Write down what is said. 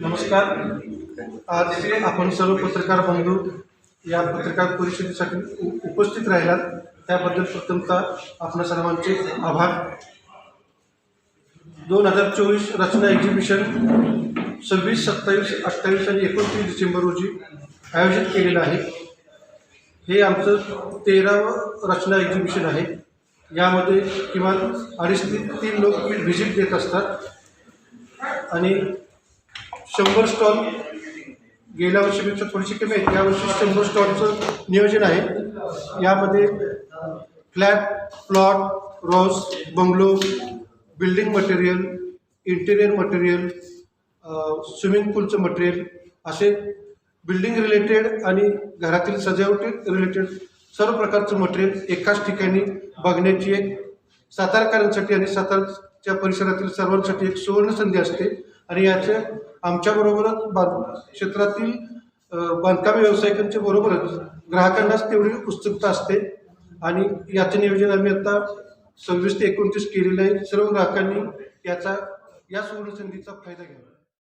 नमस्कार. आज आपण सर्व पत्रकार बंधू या पत्रकार परिषदेसाठी उपस्थित राहिलात. त्याबद्दल प्रथमतः आपणा सर्वांचे आभार. दोन हजार चोवीस रचना एक्झिबिशन सव्वीस सत्तावीस अठ्ठावीस आणि एकोणतीस डिसेंबर रोजी आयोजित केलेलं आहे. हे आमचं तेरावं रचना एक्झिबिशन आहे. यामध्ये किमान अडीच ते तीन लोक व्हिजिट देत असतात. आणि शंभर स्टॉल गेल्या वर्षीपेक्षा थोडीशी कमी आहेत. यावर्षी शंभर स्टॉलचं नियोजन आहे. यामध्ये flat plot Ross bungalow building material interior material swimming पूलचं material असे बिल्डिंग रिलेटेड आणि घरातील सजावटी रिलेटेड सर्व प्रकारचं मटेरियल एकाच ठिकाणी बघण्याची एक सातारकरांसाठी आणि सातारच्या परिसरातील सर्वांसाठी एक सुवर्ण संधी असते. आणि याच्या आमच्याबरोबरच बांध क्षेत्रातील बांधकाम व्यावसायिकांच्या बरोबरच ग्राहकांनाच तेवढी उत्सुकता असते. आणि याचं नियोजन आम्ही आता सव्वीस ते एकोणतीस केलेलं आहे. सर्व ग्राहकांनी याचा या सुवर्ण संधीचा फायदा घ्यावा.